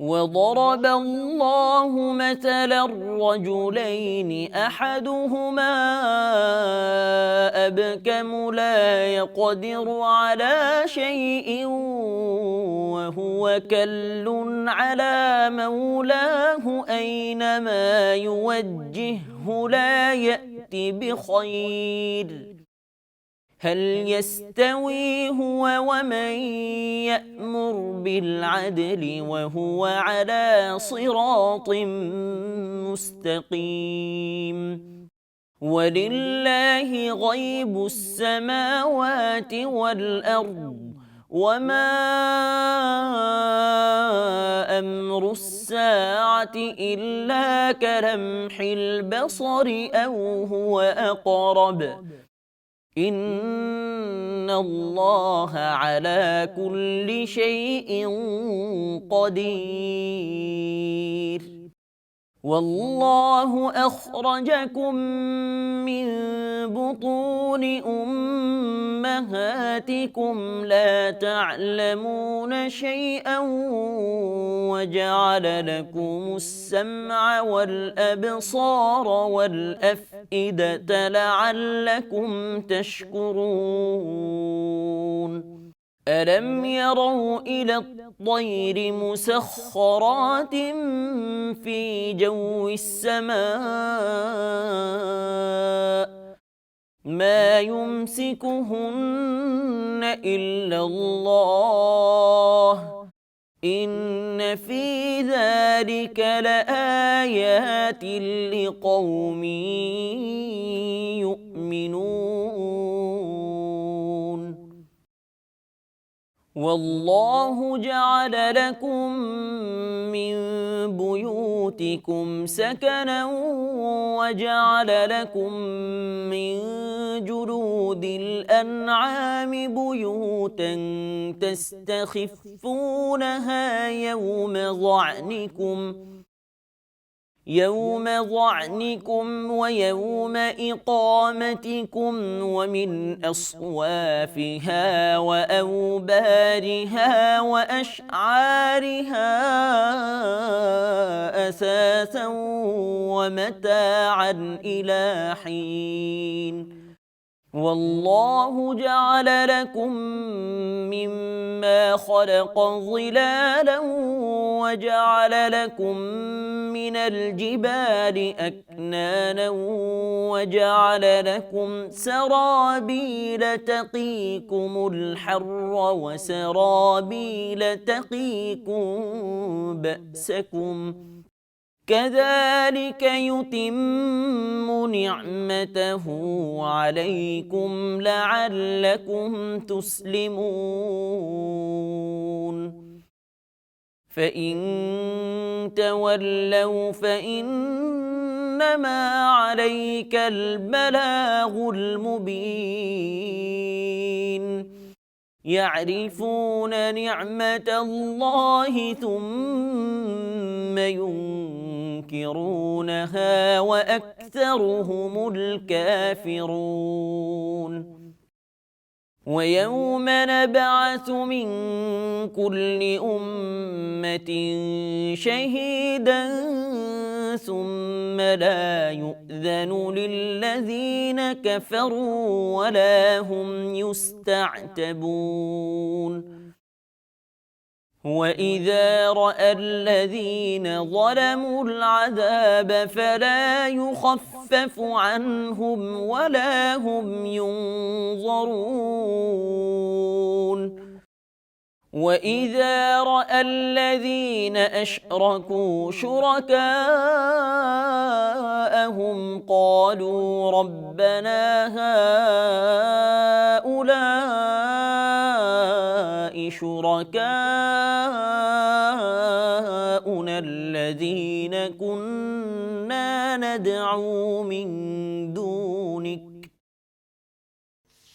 وضرب الله مثلا رجلين أحدهما أبكم لا يقدر على شيء وهو كل على مولاه أينما يوجهه لا يات بخير. هل يستوي هو ومن يأمر بالعدل وهو على صراط مستقيم؟ ولله غيب السماوات والأرض وما أمر الساعة إلا كلمح البصر أو هو أقرب ان الله على كل شيء قدير والله أخرجكم من بطون أمهاتكم لا تعلمون شيئا وجعل لكم السمع والأبصار والأفئدة لعلكم تشكرون الم يروا إلى الطير مسخرات في جو السماء ما يمسكهن الا الله ان في ذلك لايات لقوم يؤمنون والله جعل لكم من بيوتكم سكنا وجعل لكم من جلود الأنعام بيوتا تستخفونها يوم ظعنكم يوم ظعنكم ويوم إقامتكم ومن أصوافها وأوبارها وأشعارها أثاثا ومتاعا إلى حين. والله جعل لكم مما خلق ظلالا وجعل لكم من الجبال أكنانا وجعل لكم سرابيل تقيكم الحر وسرابيل تقيكم بأسكم كذلك يتم نعمته عليكم لعلكم تسلمون. فإن تولوا فإنما عليك البلاغ المبين. يعرفون نعمة الله ثم ينكرونها وأكثرهم الكافرون. ويوم نبعث من كل أمة شهيدا ثم لا يؤذن للذين كفروا ولا هم يستعتبون. واذا راى الذين ظلموا العذاب فلا يخفف عنهم ولا هم ينظرون واذا راى الذين اشركوا شركاءهم قالوا ربنا هؤلاء شركاؤنا الذين كنا ندعو من دونك.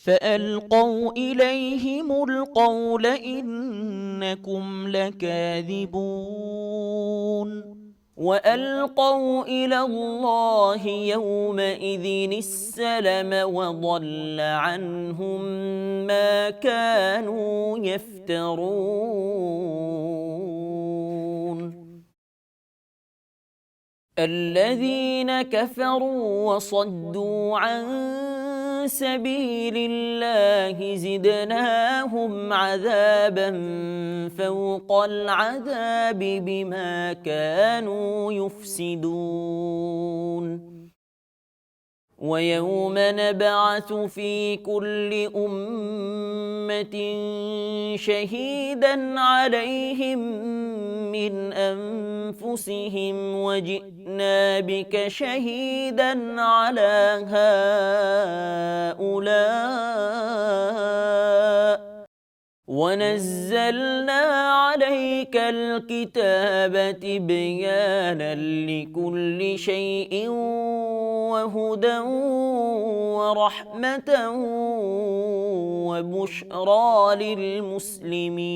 فألقوا إليهم القول إنكم لكاذبون. والقوا إلى الله يومئذ السلم وضل عنهم ما كانوا يفترون الذين كفروا وصدوا عن سبيل الله زدناهم عذابا فوق العذاب بما كانوا يفسدون. ويوم نبعث في كل أمة شهيدا عليهم من أنفسهم وجئنا بك شهيدا على هؤلاء ونزلنا عليك الكتاب تبيانا لكل شيء وهدى ورحمه وبشرى للمسلمين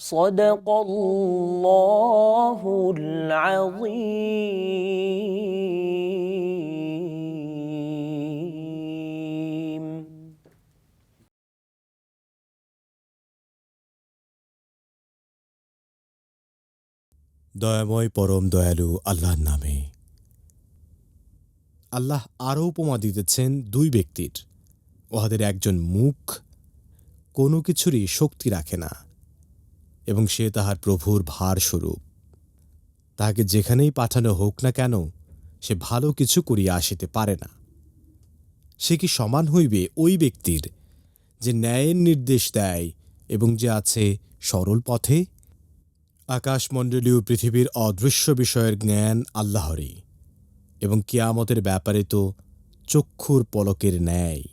صدق الله العظيم দয়াময় পরম দয়ালু আল্লাহর নামে আল্লাহ আরও উপমা দিতেছেন দুই ব্যক্তির উহাদের একজন মুখ কোনো কিছুরই শক্তি রাখে না এবং সে তাহার প্রভুর ভার স্বরূপ। তাহাকে যেখানেই পাঠানো হোক না কেন, সে ভালো কিছু করিয়া আসিতে পারে না। সে কি সমান হইবে ওই ব্যক্তির যে ন্যায়ের নির্দেশ দেয় এবং যে আছে সরল পথে? আকাশমণ্ডলীয় পৃথিবীর অদৃশ্য বিষয়ের জ্ঞান আল্লাহরই, এবং কিয়ামতের ব্যাপারে তো চক্ষুর পলকের ন্যায়,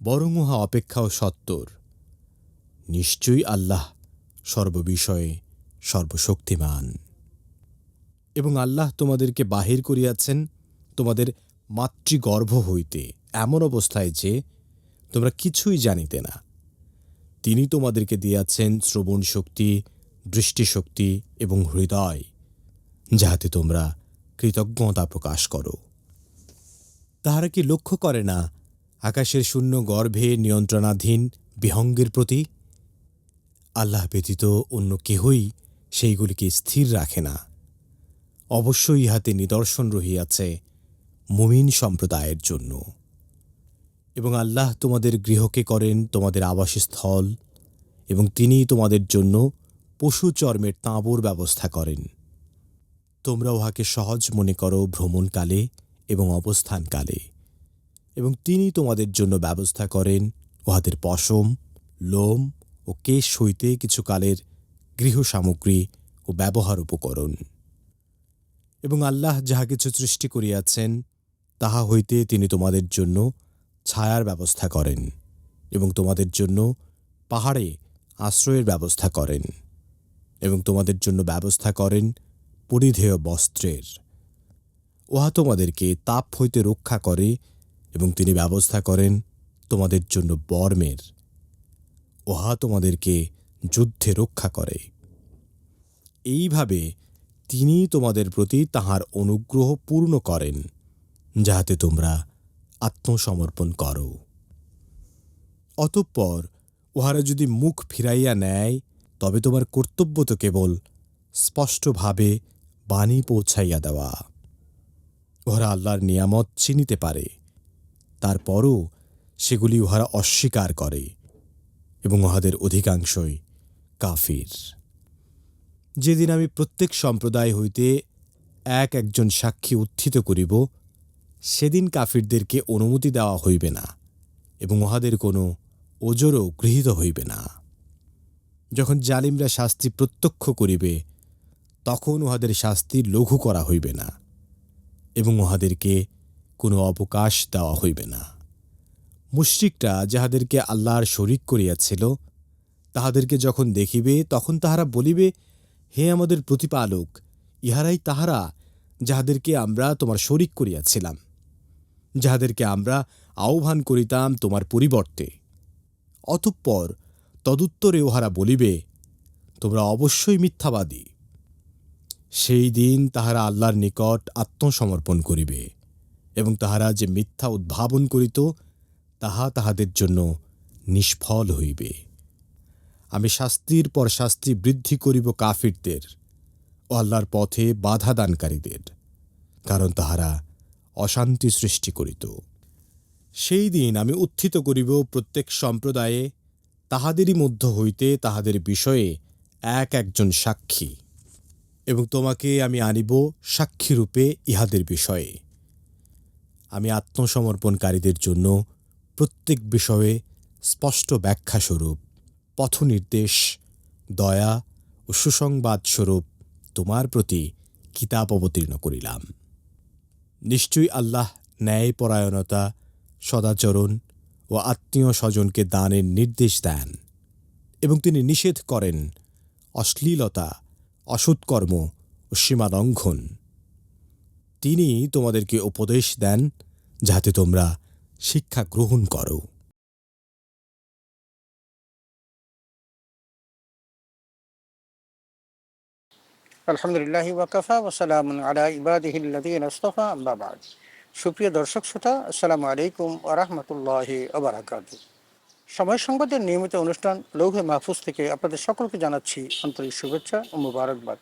বরং উহা অপেক্ষাও সত্তর। নিশ্চয়ই আল্লাহ সর্ববিষয়ে সর্বশক্তিমান। এবং আল্লাহ তোমাদেরকে বাহির করিয়াছেন, তোমাদের মাতৃগর্ভ হইতে এমন অবস্থায় যে তোমরা কিছুই জানিতে না। তিনি তোমাদেরকে দিয়াছেন শ্রবণ শক্তি দৃষ্টিশক্তি এবং হৃদয়, যাহাতে তোমরা কৃতজ্ঞতা প্রকাশ করো। তাহারা কি লক্ষ্য করে না আকাশের শূন্য গর্ভে নিয়ন্ত্রণাধীন বিহঙ্গের প্রতি আল্লাহ ব্যতীত অন্য কেহই সেইগুলিকে স্থির রাখে না। অবশ্যই ইহাতে নিদর্শন রহিয়াছে মুমিন সম্প্রদায়ের জন্য। এবং আল্লাহ তোমাদের গৃহকে করেন তোমাদের আবাসস্থল এবং তিনি তোমাদের জন্য পশু চর্মের তাঁবুর ব্যবস্থা করেন। তোমরা উহাকে সহজ মনে করো ভ্রমণকালে এবং অবস্থানকালে। এবং তিনি তোমাদের জন্য ব্যবস্থা করেন উহাদের পশম, লোম ও কেশ হইতে কিছু কালের গৃহসামগ্রী ও ব্যবহার উপকরণ। এবং আল্লাহ যাহা কিছু সৃষ্টি করিয়াছেন, তাহা হইতে তিনি তোমাদের জন্য ছায়ার ব্যবস্থা করেন এবং তোমাদের জন্য পাহাড়ে আশ্রয়ের ব্যবস্থা করেন এবং তোমাদের জন্য ব্যবস্থা করেন পরিধেয় বস্ত্রের। উহা তোমাদেরকে তাপ হইতে রক্ষা করে এবং তিনি ব্যবস্থা করেন তোমাদের জন্য বর্মের। উহা তোমাদেরকে যুদ্ধে রক্ষা করে। এইভাবে তিনি তোমাদের প্রতি তাহার অনুগ্রহ পূর্ণ করেন, যাহাতে তোমরা আত্মসমর্পণ করো। অতঃপর উহারা যদি মুখ ফিরাইয়া নেয়, তবে তোমার কর্তব্য তো কেবল স্পষ্টভাবে বাণী পৌঁছাইয়া দেওয়া। উহারা আল্লাহর নিয়ামত চিনিতে পারে, তারপরও সেগুলি উহারা অস্বীকার করে। এবং উহাদের অধিকাংশই কাফির। যেদিন আমি প্রত্যেক সম্প্রদায় হইতে এক একজন সাক্ষী উত্থিত করিব, সেদিন কাফিরদেরকে অনুমতি দেওয়া হইবে না এবং উহাদের কোনো ওজরও গৃহীত হইবে না। যখন জালিমরা শাস্তি প্রত্যক্ষ করিবে, তখন উহাদের শাস্তি লঘু করা হইবে না এবং উহাদেরকে কোনো অবকাশ দেওয়া হইবে না। মুশরিকরা যাহাদেরকে আল্লাহর শরিক করিয়াছিল, তাহাদেরকে যখন দেখিবে, তখন তাহারা বলিবে, হে আমাদের প্রতিপালক, ইহারাই তাহারা যাহাদেরকে আমরা তোমার শরিক করিয়াছিলাম, যাহাদেরকে আমরা আহ্বান করিতাম তোমার পরিবর্তে। অতঃপর তদুত্তরে উহারা বলিবে, তোমরা অবশ্যই মিথ্যাবাদী। সেই দিন তাহারা আল্লাহর নিকট আত্মসমর্পণ করিবে এবং তাহারা যে মিথ্যা উদ্ভাবন করিত তাহা তাহাদের জন্য নিষ্ফল হইবে। আমি শাস্তির পর শাস্তি বৃদ্ধি করিব কাফিরদের ও আল্লাহর পথে বাধা দানকারীদের, কারণ তাহারা অশান্তি সৃষ্টি করিত। সেই দিন আমি উত্থিত করিব প্রত্যেক সম্প্রদায়ে তাহাদেরই মধ্য হইতে তাহাদের বিষয়ে এক একজন সাক্ষী এবং তোমাকে আমি আনিব সাক্ষীরূপে ইহাদের বিষয়ে। আমি আত্মসমর্পণকারীদের জন্য প্রত্যেক বিষয়ে স্পষ্ট ব্যাখ্যাস্বরূপ। পথনির্দেশ, দয়া ও সুসংবাদস্বরূপ তোমার প্রতি কিতাব অবতীর্ণ করিলাম। নিশ্চয়ই আল্লাহ ন্যায়পরায়ণতা, সদাচরণ ও আত্মীয় স্বজনকে দানের নির্দেশ দেন এবং তিনি নিষেধ করেন অশ্লীলতা, অসৎকর্ম ও সীমালঙ্ঘন। তিনি তোমাদেরকে উপদেশ দেন যাতে তোমরা শিক্ষা গ্রহণ করো। আলহামদুলিল্লাহ ওয়াকাফা ওসালাম আলা ইবাদিহিল্লাদিন আস্তফা আম্বাবাদ সুপ্রিয় দর্শক শ্রোতা, আসসালামু আলাইকুম আরহামতুল্লাহ আবরাকাত সময় সংবাদের নিয়মিত অনুষ্ঠান লৌহে মাহফুজ থেকে আপনাদের সকলকে জানাচ্ছি আন্তরিক শুভেচ্ছা ও মুবারকবাদ।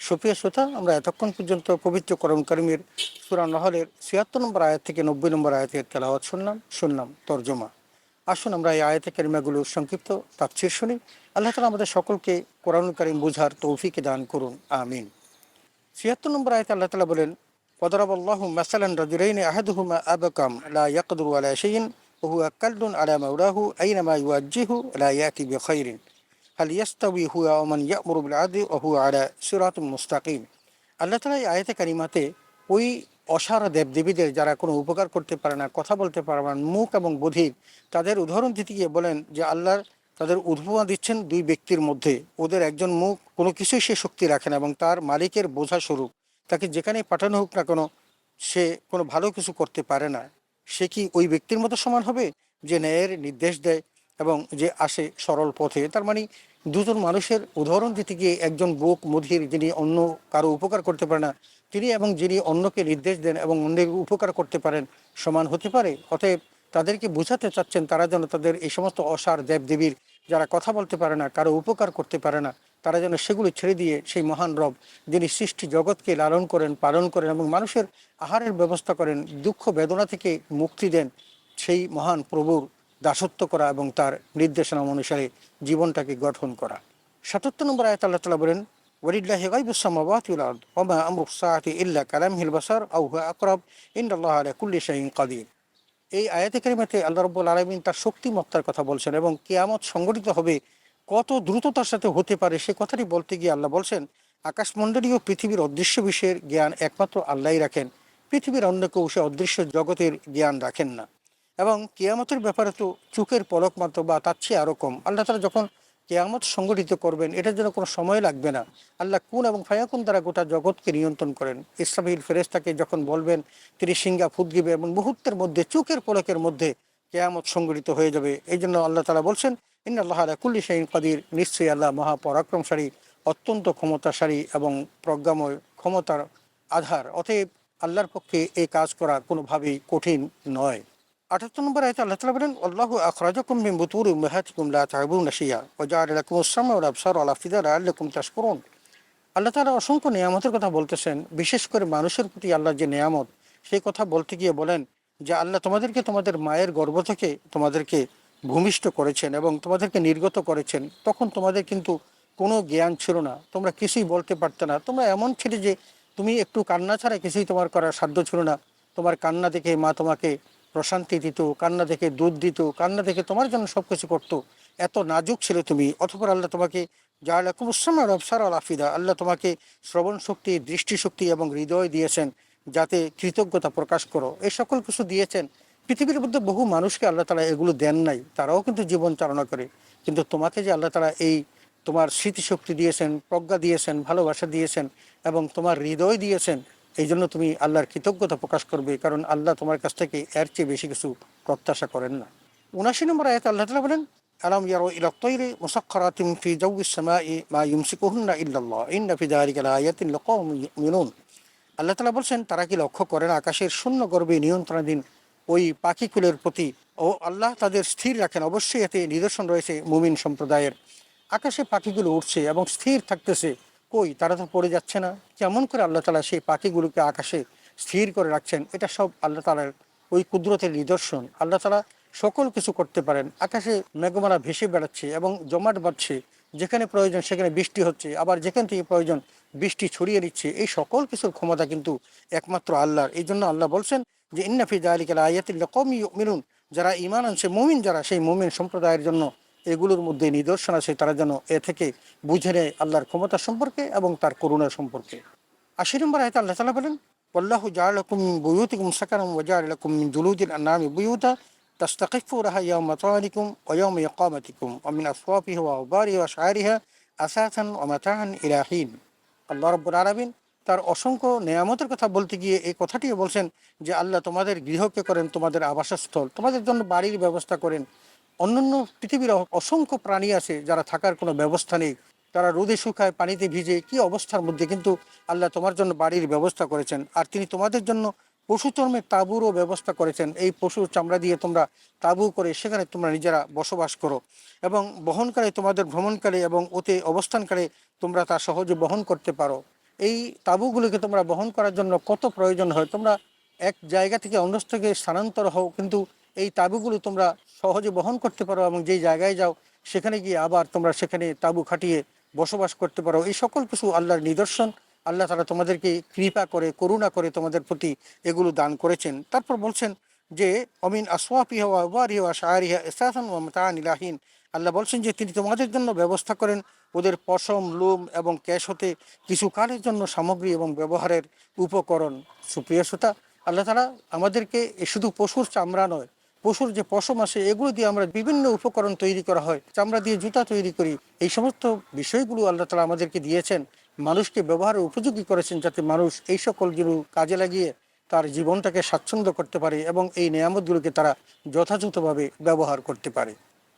সুপ্রিয় শ্রোতা, আমরা এতক্ষণ পর্যন্ত পবিত্র করণকারিমের সুরা নহলের ছিয়াত্তর নম্বর আয়াত থেকে নব্বই নম্বর আয়াতের তেলাওয়াত শুনলাম শুনলাম তর্জমা। আসুন আমরা এই আয়াতে কারিমাগুলো সংক্ষিপ্ত তাফসির শুনি। আল্লাহ তালা আমাদের সকলকে কোরআন কারিম বোঝার তৌফিকে দান করুন, আমিন। ছিয়াত্তর নম্বর আয়তে আল্লাহ তালা বলেন কদরব আল্লাহ মাসালান রাজুরাইন আহাদুহুমা আবকাম, লা ইয়াকদুরু আলা শাইইন ওয়া হুয়া কাল্লুন আলা মাওলাহু, আইনামা লা ইয়াতি বিখাইরিন। হাল ইয়াস্তাবি হুয়া ওমান ইয়ামরুবুল আদি অহু আলা সিরাত মুস্তাকিম আল্লাহ তালা এই আয়তে কারিমাতে ওই অসারা দেবদেবীদের যারা কোনো উপকার করতে পারে না, কথা বলতে পারে না, মুখ এবং বধির তাদের উদাহরণ দিতে গিয়ে বলেন যে আল্লাহর তাদের উদ্ভাবনা দিচ্ছেন দুই ব্যক্তির মধ্যে। ওদের একজন মুখ, কোনো কিছুই সে শক্তি রাখে না এবং তার মালিকের বোঝা স্বরূপ। তাকে যেখানে পাঠানো হোক না কোনো, সে কোনো ভালো কিছু করতে পারে না। সে কি ওই ব্যক্তির মতো সমান হবে যে ন্যায়ের নির্দেশ দেয়? এবং যে আসে সরল পথে, তার মানে দুজন মানুষের উদাহরণ দিতে গিয়ে একজন বোক, মধির যিনি অন্য কারও উপকার করতে পারে না, তিনি এবং যিনি অন্যকে নির্দেশ দেন এবং অন্যের উপকার করতে পারেন, সমান হতে পারে? অতএব তাদেরকে বোঝাতে চাচ্ছেন তারা যেন তাদের এই সমস্ত অসার দেবদেবীর যারা কথা বলতে পারে না, কারও উপকার করতে পারে না, তারা যেন সেগুলো ছেড়ে দিয়ে সেই মহান রব, যিনি সৃষ্টি জগৎকে লালন করেন, পালন করেন এবং মানুষের আহারের ব্যবস্থা করেন, দুঃখ বেদনা থেকে মুক্তি দেন সেই মহান প্রভুর দাসত্ব করা এবং তার নির্দেশনা অনুসারে জীবনটাকে গঠন করা। সাতাত্তর নম্বর আয়ত আল্লাহ তালা বলেন, ওয়ালিল্লাহি এই আল্লাহ তার শক্তিমত্তার কথা বলছেন এবং কেয়ামত সংগঠিত হবে, কত দ্রুততার সাথে হতে পারে সে কথাটি বলতে গিয়ে আল্লাহ বলছেন, আকাশমণ্ডলী ও পৃথিবীর অদৃশ্য বিষয়ের জ্ঞান একমাত্র আল্লাহই রাখেন, পৃথিবীর অন্য কেউ সে অদৃশ্য জগতের জ্ঞান রাখেন না। এবং কেয়ামতের ব্যাপারে তো চোখের পলক মাত্র বা তার চেয়ে আরও কম। আল্লাহ তারা যখন কেয়ামত সংগঠিত করবেন, এটার জন্য কোনো সময় লাগবে না। আল্লাহ কুন এবং ফায়াকুন দ্বারা গোটা জগৎকে নিয়ন্ত্রণ করেন। ইসরাফিল ফেরেস্তাকে যখন বলবেন, তিনি সিঙ্গা ফুট এবং মুহূর্তের মধ্যে, চোখের পলকের মধ্যে কেয়ামত সংগঠিত হয়ে যাবে। এই জন্য আল্লাহ তালা বলছেন ইন আল্লাহ আলা কুল্লি শাহিন কাদির নিশ্চয়ই আল্লাহ মহাপরাক্রমশালী, অত্যন্ত ক্ষমতাশালী এবং প্রজ্ঞাময়, ক্ষমতার আধার। অতএব আল্লাহর পক্ষে এই কাজ করা কোনোভাবেই কঠিন নয়। আঠাত্তর নম্বর আয়তে আল্লাহ তালা বলেন, আল্লাহ আখরাজাকুম মিন বুতুরি উম্মাহাতিকুম লা তা'বুনা শাইয়া ওয়া জাআলা লাকুম আস-সাম'a ওয়াল আবসারা ওয়াল আফইদা লাআল্লাকুম তাশকুরুন। আল্লাহ তাআলা অসংখ্য নিয়ামতের কথা বলতেছেন, বিশেষ করে মানুষের প্রতি আল্লাহ যে নিয়ামত, সেই কথা বলতে গিয়ে বলেন যে আল্লাহ তোমাদেরকে তোমাদের মায়ের গর্ভ থেকে তোমাদেরকে ভূমিষ্ঠ করেছেন এবং তোমাদেরকে নির্গত করেছেন। তখন তোমাদের কিন্তু কোনো জ্ঞান ছিল না, তোমরা কিছুই বলতে পারতে না। তোমরা এমন ছিলে যে তুমি একটু কান্না ছাড়া কিছুই তোমার করার সাধ্য ছিল না। তোমার কান্না দেখে মা তোমাকে প্রশান্তি দিত, কান্না দেখে দুধ দিত, কান্না দেখে তোমার জন্য সব কিছু করতো। এত নাজুক ছিল তুমি অথপর আল্লাহ তোমাকে জাহালা কুমুসাম রবসার আল আফিদা আল্লাহ তোমাকে শ্রবণ শক্তি দৃষ্টিশক্তি এবং হৃদয় দিয়েছেন যাতে কৃতজ্ঞতা প্রকাশ করো। এই সকল কিছু দিয়েছেন। পৃথিবীর মধ্যে বহু মানুষকে আল্লাহ তালা এগুলো দেন নাই, তারাও কিন্তু জীবন চালনা করে। কিন্তু তোমাকে যে আল্লাহ তালা এই তোমার স্মৃতিশক্তি দিয়েছেন, প্রজ্ঞা দিয়েছেন, ভালোবাসা দিয়েছেন এবং তোমার হৃদয় দিয়েছেন এই জন্য তুমি আল্লাহর কৃতজ্ঞতা প্রকাশ করবে, কারণ আল্লাহ তোমার কাছ থেকে এর চেয়ে বেশি কিছু প্রত্যাশা করেন না। উনাশি নম্বর আয়াত আল্লাহ তালা বলেন, আলম ইয়ারো ইলা তৈরি মুসাক্ষরাতিম ফি জাউইস সামাই মা ইউমসিকুহুন্না ইল্লাল্লাহ, ইন্না ফি যালিকা লাআয়াতিন লিকাওমিন ইউমিনুন। আল্লাহ তালা বলছেন, তারা কি লক্ষ্য করে না আকাশের শূন্য গর্বে নিয়ন্ত্রণাধীন ওই পাখিকুলের প্রতি? ও আল্লাহ, তাদের স্থির রাখেন। অবশ্যই এতে নিদর্শন রয়েছে মুমিন সম্প্রদায়ের। আকাশে পাখিগুলো উঠছে এবং স্থির থাকতেছে। কই, তারা তো পড়ে যাচ্ছে না। কেমন করে আল্লাহ তালা সেই পাখিগুলোকে আকাশে স্থির করে রাখছেন? এটা সব আল্লাহ তালার ওই কুদরতের নিদর্শন। আল্লাহ তালা সকল কিছু করতে পারেন। আকাশে মেঘমালা ভেসে বেড়াচ্ছে এবং জমাট বাড়ছে যেখানে প্রয়োজন সেখানে বৃষ্টি হচ্ছে। আবার যেখান থেকে প্রয়োজন বৃষ্টি ছড়িয়ে দিচ্ছে। এই সকল কিছুর ক্ষমতা কিন্তু একমাত্র আল্লাহর। এই জন্য আল্লাহ বলছেন যে ইন্নাফি জালিকাল আয়াতিল্লা কম মিলুন যারা ইমান আনছে, মুমিন যারা, সেই মুমিন সম্প্রদায়ের জন্য এগুলোর মধ্যে নিদর্শন আছে তারা যেন এ থেকে বুঝে নেয় আল্লাহর ক্ষমতা সম্পর্কে এবং তার করুণা সম্পর্কে আশি নম্বর আয়তা আল্লাহ তালা বলেন والله جعل لكم من بيوتكم سكنا وجعل لكم من جلود الأنعام بيوتا تستخفونها يوم طعامكم ويوم إقامتكم ومن أصوافها وأوبارها وأشعارها أساسا ومتاعا إلى حين আল্লাহ রব্বুল আলমিন তার অসংখ্য নেয়ামতের কথা বলতে গিয়ে এই কথাটিও বলছেন যে আল্লাহ তোমাদের গৃহকে করেন তোমাদের আবাসস্থল তোমাদের জন্য বাড়ির ব্যবস্থা করেন অন্যান্য পৃথিবীর অসংখ্য প্রাণী আছে যারা থাকার কোনো ব্যবস্থা নেই। তারা রোদে শুকায়, পানিতে ভিজে, কি অবস্থার মধ্যে কিন্তু আল্লাহ তোমার জন্য বাড়ির ব্যবস্থা করেছেন। আর তিনি তোমাদের জন্য পশু চর্মের তাঁবুরও ব্যবস্থা করেছেন। এই পশুর চামড়া দিয়ে তোমরা তাঁবু করে সেখানে তোমরা নিজেরা বসবাস করো এবং বহনকালে তোমাদের ভ্রমণকালে এবং ওতে অবস্থানকালে তোমরা তা সহজে বহন করতে পারো। এই তাঁবুগুলোকে তোমরা বহন করার জন্য কত প্রয়োজন হয়? তোমরা এক জায়গা থেকে অন্য থেকে স্থানান্তর হও, কিন্তু এই তাঁবুগুলো তোমরা সহজে বহন করতে পারো এবং যেই জায়গায় যাও, সেখানে গিয়ে আবার তোমরা সেখানে তাঁবু খাটিয়ে বসবাস করতে পারো। এই সকল কিছু আল্লাহর নিদর্শন। আল্লাহ তারা তোমাদেরকে কৃপা করে, করুণা করে তোমাদের প্রতি এগুলো দান করেছেন। তারপর বলছেন যে, অমিন আসওয়াফিহা ওয়া আওয়ারিহা ওয়া শাআরিহা ইসাসান ওয়া ইলাহিন আল্লাহ বলছেন যে, তিনি তোমাদের জন্য ব্যবস্থা করেন। ওদের পশম, লোম এবং ক্যাশ হতে কিছু কালের জন্য সামগ্রী এবং ব্যবহারের উপকরণ। সুপ্রিয় শ্রোতা, আল্লাহ তারা আমাদেরকে শুধু পশুর চামড়া নয় পশুর যে পশম আসে, এগুলো দিয়ে আমরা বিভিন্ন উপকরণ তৈরি করা হয়, চামড়া দিয়ে জুতা তৈরি করি। এই সমস্ত বিষয়গুলো আল্লাহ তালা আমাদেরকে দিয়েছেন। মানুষকে ব্যবহারের উপযোগী করেছেন যাতে মানুষ এই সকলগুলো কাজে লাগিয়ে তার জীবনটাকে স্বাচ্ছন্দ্য করতে পারে এবং এই নিয়ামতগুলোকে তারা যথাযথভাবে ব্যবহার করতে পারে।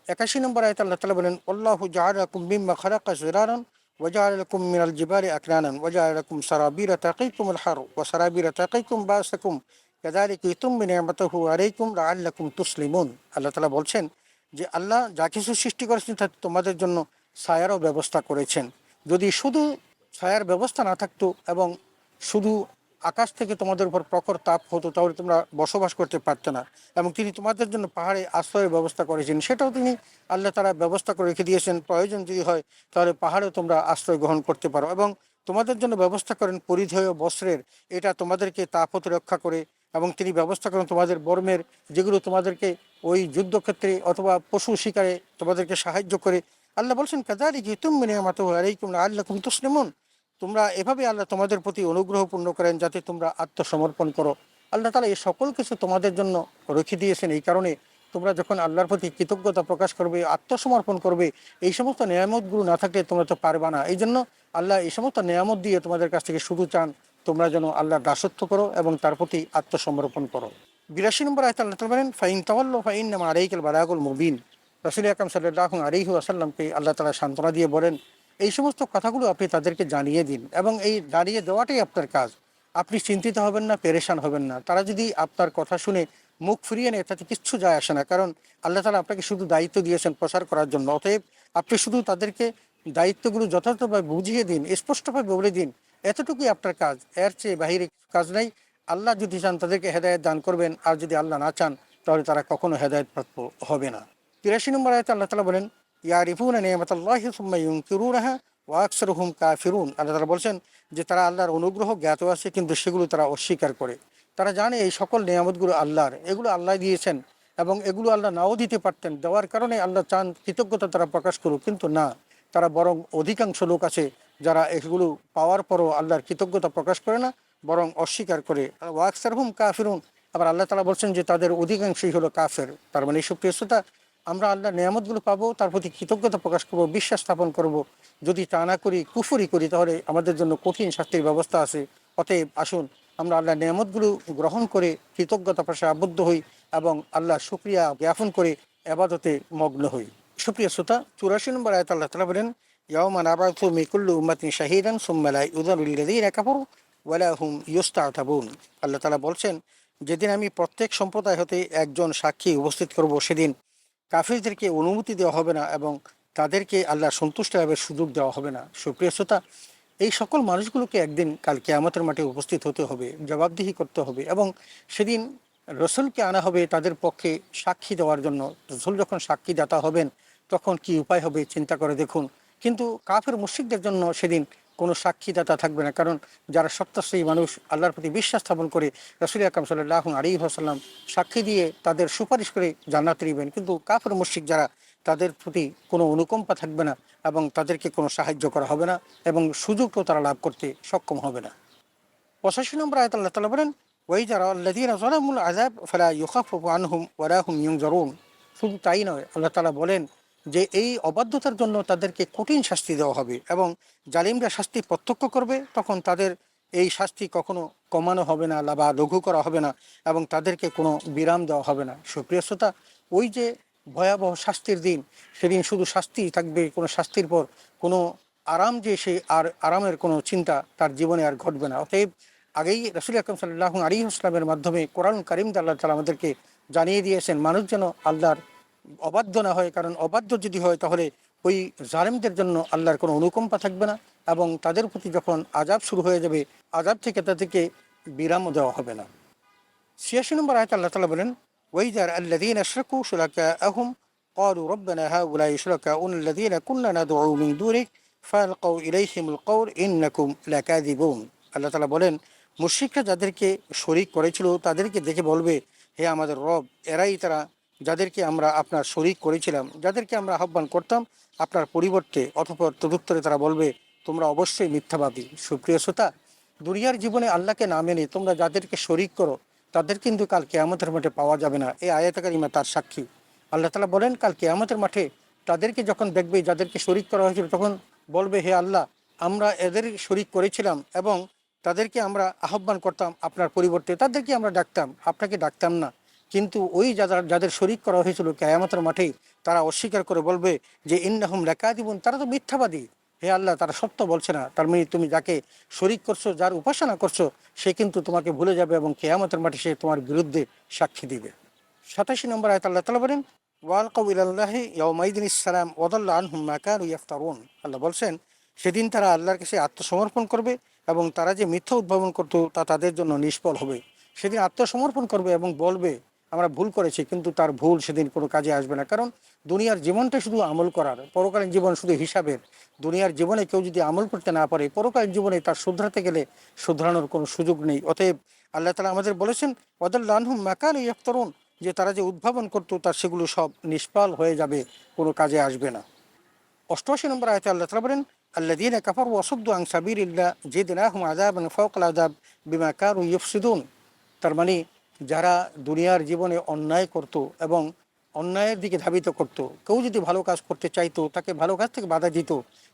একাশি নম্বর আয়ত আল্লাহ তালা বলেন, আল্লাহ জাহারকুম্বিম্মা খারাকা জেরারন ওয়াজারকুম মিনাল জিবারে আকরানন ওয়াজারকুম সারাবিরা তাকাইকুম আল হার ও সারাবিরা তাকাইকুম বাসাকুম আল্লাহ তালা বলছেন যে আল্লাহ যা কিছু সৃষ্টি করেছেন তাতে তোমাদের জন্য ছায়ারও ব্যবস্থা করেছেন। যদি শুধু ছায়ার ব্যবস্থা না থাকতো এবং শুধু আকাশ থেকে তোমাদের উপর প্রখর তাপ হতো, তাহলে তোমরা বসবাস করতে পারতো না। এবং তিনি তোমাদের জন্য পাহাড়ে আশ্রয়ের ব্যবস্থা করেছেন। সেটাও তিনি আল্লাহ তারা ব্যবস্থা করে রেখে দিয়েছেন। প্রয়োজন যদি হয়, তাহলে পাহাড়েও তোমরা আশ্রয় গ্রহণ করতে পারো এবং তোমাদের জন্য ব্যবস্থা করেন পরিধেয় বস্ত্রের। এটা তোমাদেরকে তাপ হতে রক্ষা করে এবং তিনি ব্যবস্থা করেন তোমাদের বর্মের যেগুলো তোমাদেরকে ওই যুদ্ধক্ষেত্রে অথবা পশু শিকারে তোমাদেরকে সাহায্য করে। আল্লাহ বলছেন কাদারি যে তুমি নিয়ামত আলাইকুম আল্লাহ কুম তুসলিমুন। তোমরা এভাবে আল্লাহ তোমাদের প্রতি অনুগ্রহ পূর্ণ করেন যাতে তোমরা আত্মসমর্পণ করো। আল্লাহ তালা এই সকল কিছু তোমাদের জন্য রেখে দিয়েছেন এই কারণে তোমরা যখন আল্লাহর প্রতি কৃতজ্ঞতা প্রকাশ করবে, আত্মসমর্পণ করবে, এই সমস্ত নিয়ামতগুলো না থাকলে তোমরা তো পারবা না। এই জন্য আল্লাহ এই সমস্ত নিয়ামত দিয়ে তোমাদের কাছ থেকে শুধু চান। তোমরা যেন আল্লাহর দাসত্ব করো এবং তার প্রতি আত্মসমর্পণ করো। বিরাশি নম্বর আয়তা আল্লাহ তালা বলেন, ফাইন তাওয়াল্ল ফাইন নামা আলাইকাল বালাগুল মুবিন। রসুল আকরম সাল্লাহ আলিহু আসাল্লামকে আল্লাহ তালা সান্ত্বনা দিয়ে বলেন, এই সমস্ত কথাগুলো আপনি তাদেরকে জানিয়ে দিন এবং এই জানিয়ে দেওয়াটাই আপনার কাজ। আপনি চিন্তিত হবেন না, পেরেশান হবেন না। তারা যদি আপনার কথা শুনে মুখ ফিরিয়ে নেয়, তাতে কিচ্ছু যায় আসে না। কারণ আল্লাহ তালা আপনাকে শুধু দায়িত্ব দিয়েছেন প্রচার করার জন্য। অতএব আপনি শুধু তাদেরকে দায়িত্বগুলো যথার্থভাবে বুঝিয়ে দিন, স্পষ্টভাবে বলে দিন এতটুকুই আপনার কাজ। এর চেয়ে বাহিরে কাজ নাই। আল্লাহ যদি চান, তাদেরকে হেদায়ত দান করবেন। আর যদি আল্লাহ না চান, তাহলে তারা কখনো হেদায়ত প্রাপ্য হবে না। তিরাশি নম্বর আয়তে আল্লাহ তালা বলেন, ইয়ারিফুনা নিয়ামতাল্লাহ সুম্মা ইউনকিরুনাহা ওয়া আকসারুহুম কাফিরুন। আল্লাহ তারা বলছেন যে, তারা আল্লাহর অনুগ্রহ জ্ঞাত আছে, কিন্তু সেগুলো তারা অস্বীকার করে। তারা জানে এই সকল নিয়ামতগুলো আল্লাহর। এগুলো আল্লাহ দিয়েছেন এবং এগুলো আল্লাহ নাও দিতে পারতেন। দেওয়ার কারণে আল্লাহ চান কৃতজ্ঞতা তারা প্রকাশ করুক, কিন্তু না। তারা বরং অধিকাংশ লোক আছে যারা এগুলো পাওয়ার পরও আল্লাহর কৃতজ্ঞতা প্রকাশ করে না, বরং অস্বীকার করে ওয়াকসারহুম কাফিরুন। আবার আল্লাহ তালা বলছেন যে, তাদের অধিকাংশই হলো কাফের। তার মানে সুপ্রিয় শ্রোতা, আমরা আল্লাহর নিয়ামতগুলো পাবো, তার প্রতি কৃতজ্ঞতা প্রকাশ করব, বিশ্বাস স্থাপন করব। যদি তা না করি, কুফুরি করি, তাহলে আমাদের জন্য কঠিন শাস্তির ব্যবস্থা আছে। অতএব আসুন, আমরা আল্লাহর নিয়ামতগুলো গ্রহণ করে কৃতজ্ঞতা পাশে আবদ্ধ হই এবং আল্লাহ শুক্রিয়া জ্ঞাপন করে আবাদতে মগ্ন হই। সুপ্রিয় শ্রোতা, চুরাশি নম্বর আয়ত আল্লাহ তালা বলেন ইয়ামান আবাথু মিকুল্লু উম্মাতিন শাহিদান সুম্মালাই উদারুল্লাদিন কাপড় ওয়ালা হুম ইউস্তাবুন আল্লাহ তালা বলছেন, যেদিন আমি প্রত্যেক সম্প্রদায় হতে একজন সাক্ষী উপস্থিত করব, সেদিন কাফিরদেরকে অনুমতি দেওয়া হবে না এবং তাদেরকে আল্লাহ সন্তুষ্ট হবে সুযোগ দেওয়া হবে না। সুপ্রিয় শ্রোতা, এই সকল মানুষগুলোকে একদিন কাল কেয়ামতের মাঠে উপস্থিত হতে হবে, জবাবদিহি করতে হবে এবং সেদিন রসুলকে আনা হবে তাদের পক্ষে সাক্ষী দেওয়ার জন্য। রসুল যখন সাক্ষী দাতা হবেন, তখন কি উপায় হবে চিন্তা করে দেখুন। কিন্তু কাফের মুশ্রিকদের জন্য সেদিন কোনো সাক্ষীদাতা থাকবে না। কারণ যারা সত্যাশ্রয়ী মানুষ, আল্লাহর প্রতি বিশ্বাস স্থাপন করে রসুল আকাম সাল্লাহ আলী হাসাল্লাম সাক্ষী দিয়ে তাদের সুপারিশ করে জান্নাত দিবেন কিন্তু কাফের মুশ্রিক যারা, তাদের প্রতি কোনো অনুকম্পা থাকবে না এবং তাদেরকে কোনো সাহায্য করা হবে না এবং সুযোগও তারা লাভ করতে সক্ষম হবে না। পঁচাশি নম্বর আয়ত আল্লাহ তালা বলেন ওই যারা আল্লাদিন আজাব ফেলা ইউখাফ আনহুম ওয়ারাহুম ইউং জরুন শুধু তাই নয়, আল্লাহ তালা বলেন যে এই অবাধ্যতার জন্য তাদেরকে কঠিন শাস্তি দেওয়া হবে এবং জালিমরা শাস্তি প্রত্যক্ষ করবে, তখন তাদের এই শাস্তি কখনো কমানো হবে না বা লঘু করা হবে না এবং তাদেরকে কোনো বিরাম দেওয়া হবে না। সুপ্রিয় শ্রোতা, ওই যে ভয়াবহ শাস্তির দিন, সেদিন শুধু শাস্তি থাকবে, কোনো শাস্তির পর কোনো আরাম যে সে আর আরামের কোনো চিন্তা তার জীবনে আর ঘটবে না। অতএব আগেই রসুল আকরম সাল্লাহ আলী ইসলামের মাধ্যমে কোরআন করিম আল্লাহ তালা আমাদেরকে জানিয়ে দিয়েছেন, মানুষ যেন আল্লাহর অবাধ্য না হয় কারণ অবাধ্য যদি হয় তাহলে ওই জালেমদের জন্য আল্লাহর কোনো অনুকম্পা থাকবে না এবং তাদের প্রতি যখন আজাব শুরু হয়ে যাবে আজাব থেকে তাদেরকে বিরামও দেওয়া হবে না ছিয়াশি নম্বর আয়ত আল্লাহ তালা বলেন ওইদার আল্লাদিন আশরাকু সুলাকা আহম قالوا ربنا هؤلاء شركاؤنا الذين كنا ندعو من دونك فالقوا إليهم القول إنكم لكاذبون আল্লাহ তালা বলেন মুশ্রিকরা যাদেরকে শরিক করেছিল তাদেরকে দেখে বলবে হে আমাদের রব এরাই তারা যাদেরকে আমরা আপনার শরিক করেছিলাম, যাদেরকে আমরা আহ্বান করতাম, আপনার পরিবর্তে অথবা তদুত্তরে তারা বলবে, তোমরা অবশ্যই মিথ্যাবাদী। সুপ্রিয় শ্রোতা, দুনিয়ার জীবনে আল্লাহকে না মেনে তোমরা যাদেরকে শরিক করো, তাদের কিন্তু কাল কেয়ামতের মাঠে পাওয়া যাবে না। এই আয়াতকারিমা তার সাক্ষী। আল্লাহ তালা বলেন, কাল কেয়ামতের মাঠে তাদেরকে যখন দেখবে, যাদেরকে শরিক করা হয়েছিল, তখন বলবে, হে আল্লাহ, আমরা এদের শরিক করেছিলাম এবং তাদেরকে আমরা আহ্বান করতাম আপনার পরিবর্তে। তাদেরকে আমরা ডাকতাম, আপনাকে ডাকতাম না। কিন্তু ওই যারা যাদের শরিক করা হয়েছিল কেয়ামতের মাঠেই, তারা অস্বীকার করে বলবে যে ইন্নাহুম লেখা দিবন তারা তো মিথ্যাবাদী। হে আল্লাহ, তারা সত্য বলছে না। তার মানে তুমি যাকে শরিক করছ, যার উপাসনা করছ, সে কিন্তু তোমাকে ভুলে যাবে এবং কেয়ামতের মাঠে সে তোমার বিরুদ্ধে সাক্ষী দিবে। সাতাশি নম্বর আয়ত আল্লাহ তালা বলেন, ওয়াল কবিলাহি ইয়াউমাইদিন ইসলাম ওদল্লা আনহুম মাকান ইয়াফতারুন। আল্লাহ বলছেন, সেদিন তারা আল্লাহর কাছে আত্মসমর্পণ করবে এবং তারা যে মিথ্যা উদ্ভাবন করতো, তা তাদের জন্য নিষ্ফল হবে। সেদিন আত্মসমর্পণ করবে এবং বলবে আমরা ভুল করেছি, কিন্তু তার ভুল সেদিন কোনো কাজে আসবে না। কারণ দুনিয়ার জীবনটা শুধু আমল করার, পরকালীন জীবন শুধু হিসাবের। দুনিয়ার জীবনে কেউ যদি আমল করতে না পারে, পরকালীন জীবনে তার শুধরাতে গেলে শুধরানোর কোনো সুযোগ নেই। অতএব আল্লাহ তালা আমাদের বলেছেন ওদল্লাহম মাকান ইয়ফতরুন যে তারা যে উদ্ভাবন করতো, তার সেগুলো সব নিষ্পাল হয়ে যাবে, কোনো কাজে আসবে না। অষ্টআশি নম্বর আয়তে আল্লাহ তালা বলেন আল্লাদিন কাফার ওয়াসুদ্দু আং সাবির ইল্লা যে দিনাহুম আজাব ফৌকল আজাব বিমা কার ইয়ফসিদুন তার মানে যারা দুনিয়ার জীবনে অন্যায় করত এবং অন্যায়ের দিকে ধাবিত করত, কেউ যদি ভালো কাজ করতে চাইতো, তাকে ভালো কাজ থেকে বাধা দিত,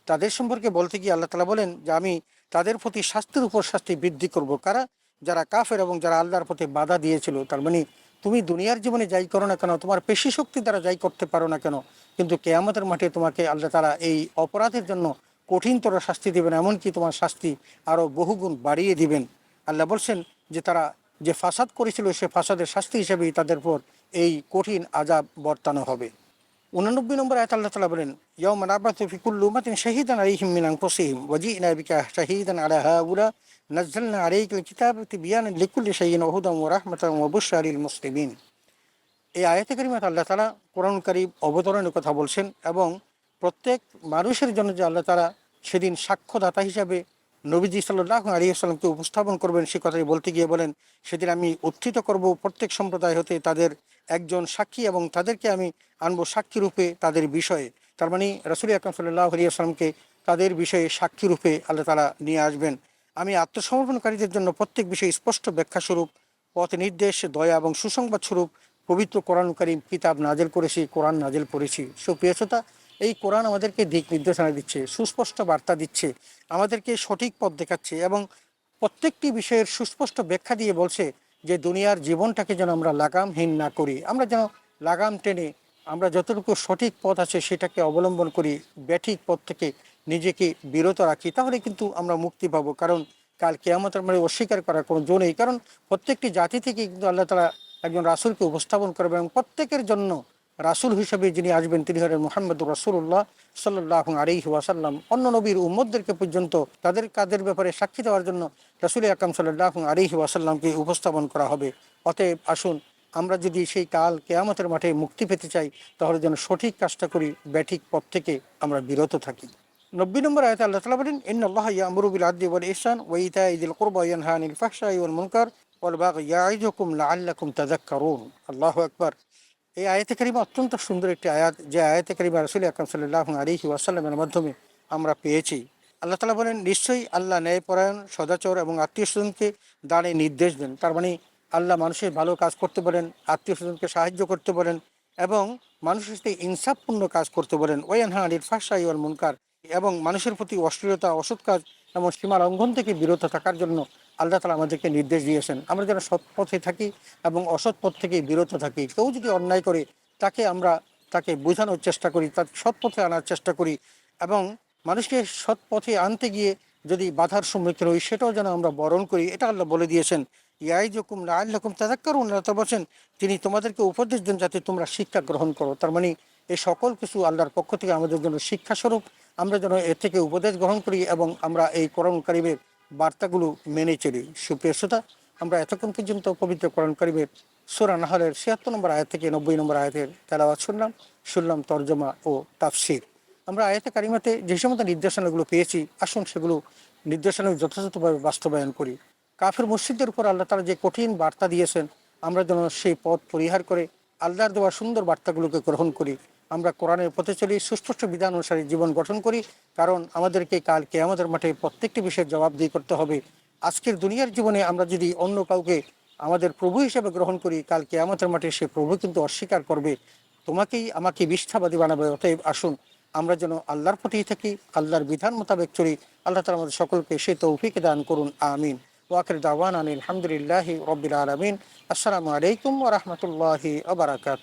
তাদের সম্পর্কে বলতে গিয়ে আল্লাহ তালা বলেন যে, আমি তাদের প্রতি শাস্তির উপর শাস্তি বৃদ্ধি করব। কারা? যারা কাফের এবং যারা আল্লাহর প্রতি বাধা দিয়েছিল। তার মানে তুমি দুনিয়ার জীবনে যাই করো না কেন, তোমার পেশি শক্তি দ্বারা যাই করতে পারো না কেন, কিন্তু কেয়ামতের মাঠে তোমাকে আল্লাহ তারা এই অপরাধের জন্য কঠিনতর শাস্তি দেবেন, এমনকি তোমার শাস্তি আরও বহুগুণ বাড়িয়ে দিবেন। আল্লাহ বলছেন যে, তারা যে ফাসাদ করেছিল সে ফাসাদের শাস্তি হিসেবেই তাদের পর এই কঠিন আজাব বর্তানো হবে। উনানব্বই নম্বর আয়ত আল্লাহ তালা বলেন ইয়ম আবাতিকুল্লুমাতিন শাহিদান আলিহিম মিনাং ফসিহিম ওয়াজি ইনাবিকা শাহিদান আলা হাউলা, নাজ্জালনা আলাইকুল কিতাব তিবিয়ান লিকুল্লি শাইইন ওহুদাম ওয়া রাহমাতাম ওয়া বুশরা লিল মুসলিমিন। এই আয়াতে কারিমাত আল্লাহ তালা কোরআন অবতরণের কথা বলছেন এবং প্রত্যেক মানুষের জন্য যে আল্লাহ তারা সেদিন সাক্ষ্যদাতা হিসাবে নবীজি সাল্লাহ আলী আসসালামকে উপস্থাপন করবেন, সে কথাই বলতে গিয়ে বলেন, সেদিন আমি উত্থিত করব প্রত্যেক সম্প্রদায় হতে, তাদের একজন সাক্ষী এবং তাদেরকে আমি আনব সাক্ষী রূপে তাদের বিষয়ে। তার মানে রসুল আকরম সাল্লাহ আলী আসসালামকে তাদের বিষয়ে সাক্ষী রূপে আল্লাহ তালা নিয়ে আসবেন। আমি আত্মসমর্পণকারীদের জন্য প্রত্যেক বিষয়ে স্পষ্ট ব্যাখ্যা স্বরূপ পথ নির্দেশ দয়া এবং সুসংবাদ স্বরূপ পবিত্র কোরআন করিম কিতাব নাজেল করেছি, কোরআন নাজেল করেছি সুপ্রিয়তা এই কোরআন আমাদেরকে দিক নির্দেশনা দিচ্ছে, সুস্পষ্ট বার্তা দিচ্ছে, আমাদেরকে সঠিক পথ দেখাচ্ছে এবং প্রত্যেকটি বিষয়ের সুস্পষ্ট ব্যাখ্যা দিয়ে বলছে যে দুনিয়ার জীবনটাকে যেন আমরা লাগামহীন না করি। আমরা যেন লাগাম টেনে আমরা যতটুকু সঠিক পথ আছে সেটাকে অবলম্বন করি, ব্যাঠিক পথ থেকে নিজেকে বিরত রাখি, তাহলে কিন্তু আমরা মুক্তি পাবো। কারণ কাল কেয়ামতের মানে অস্বীকার করার কোনো জো নেই। কারণ প্রত্যেকটি জাতি থেকে কিন্তু আল্লাহ তালা একজন রাসুলকে উপস্থাপন করবে এবং প্রত্যেকের জন্য রাসুল হিসেবে যিনি আসবেন, তিনি হলেন মোহাম্মদ রাসুল্লাহ সাল্লাহ আলিহি ওয়াসাল্লাম। অন্য নবীর উম্মদদেরকে পর্যন্ত তাদের কাদের ব্যাপারে সাক্ষী দেওয়ার জন্য রাসুল আকাম সাল্লাহ আলিহি ওয়াসাল্লামকে উপস্থাপন করা হবে। অতএব আসুন, আমরা যদি সেই কাল কেয়ামতের মাঠে মুক্তি পেতে চাই, তাহলে যেন সঠিক কাজটা করি, ব্যাঠিক পথ থেকে আমরা বিরত থাকি। নব্বই নম্বর আয়তে আল্লাহ তালা বলেন ইন আল্লাহ ইয়ামরু বিল আদলি ওয়াল ইহসান ওয়া ইতাই দিল কুরবা ইয়ানহা আনিল ফাহশাই ওয়াল মুনকার ওয়াল বাগি ইয়াইদুকুম লাআল্লাকুম তাযাক্কারুন। আল্লাহু আকবার। এই আয়াতে কারিমা অত্যন্ত সুন্দর একটি আয়াত, যে আয়াতে কারিমা রাসূল আকরাম সাল্লাল্লাহু আলাইহি ওয়াসাল্লামের মাধ্যমে আমরা পেয়েছি। আল্লাহ তালা বলেন, নিশ্চয়ই আল্লাহ ন্যায়পরায়ণ, সদাচর এবং আত্মীয় স্বজনকে দাঁড়ে নির্দেশ দেন। তার মানে আল্লাহ মানুষের ভালো কাজ করতে বলেন, আত্মীয় স্বজনকে সাহায্য করতে বলেন এবং মানুষের সাথে ইনসাফপূর্ণ কাজ করতে বলেন। ওয়ানহা আলির ফাঁসাই ওয়াল মুনকার এবং মানুষের প্রতি অশ্লীলতা, অসৎ কাজ এবং সীমা লঙ্ঘন থেকে বিরত থাকার জন্য আল্লাহ তালা আমাদেরকে নির্দেশ দিয়েছেন। আমরা যেন সৎ পথে থাকি এবং অসৎ পথ থেকে বিরত থাকি। কেউ যদি অন্যায় করে, তাকে আমরা তাকে বোঝানোর চেষ্টা করি, তার সৎ পথে আনার চেষ্টা করি এবং মানুষকে সৎ পথে আনতে গিয়ে যদি বাধার সম্মুখীন হই, সেটাও যেন আমরা বরণ করি। এটা আল্লাহ বলে দিয়েছেন ইয়াই জকুম লাল্লাকুম তাদাক্কারুন আল্লাহ তাআলা বলছেন তিনি তোমাদেরকে উপদেশ দেন যাতে তোমরা শিক্ষা গ্রহণ করো। তার মানে এই সকল কিছু আল্লাহর পক্ষ থেকে আমাদের জন্য শিক্ষাস্বরূপ। আমরা যেন এর থেকে উপদেশ গ্রহণ করি এবং আমরা এই করণ কারিমের বার্তাগুলো মেনে চলি। সুপ্রিয় শ্রোতা, আমরা এতক্ষণ পর্যন্ত পবিত্র করণ কারিমের সুরা নাহলের ছিয়াত্তর নম্বর আয়াত থেকে নব্বই নম্বর আয়াতের তেলাওয়াত শুনলাম শুনলাম তর্জমা ও তাফসির। আমরা আয়াতে কারিমাতে যে সমস্ত নির্দেশনাগুলো পেয়েছি, আসুন সেগুলো নির্দেশনা যথাযথভাবে বাস্তবায়ন করি। কাফের মসজিদের উপর আল্লাহ তারা যে কঠিন বার্তা দিয়েছেন, আমরা যেন সেই পথ পরিহার করে আল্লাহর দেওয়া সুন্দর বার্তাগুলোকে গ্রহণ করি। আমরা কোরআনের পথে চলি, সুস্পষ্ট বিধান অনুসারে জীবন গঠন করি, কারণ আমাদেরকে কালকে আমাদের মাঠে প্রত্যেকটি বিষয়ের জবাব দিয়ে করতে হবে। আজকের দুনিয়ার জীবনে আমরা যদি অন্য কাউকে আমাদের প্রভু হিসেবে গ্রহণ করি কালকে আমাদের মাঠে সে প্রভু কিন্তু অস্বীকার করবে। তোমাকেই আমাকে বিষ্ঠাবাদী বানাবে, অতএব আসুন, আমরা যেন আল্লাহর প্রতিই থাকি, আল্লাহর বিধান মোতাবেক চলি। আল্লাহ তালা আমাদের সকলকে সে তৌফিক দান করুন, আমিন। ওয়াকির দাওয়ান আনিল আলহামদুলিল্লাহ রবিল আলমিন। আসসালামু আলাইকুম ওরহমতুল্লাহি আবরাকাত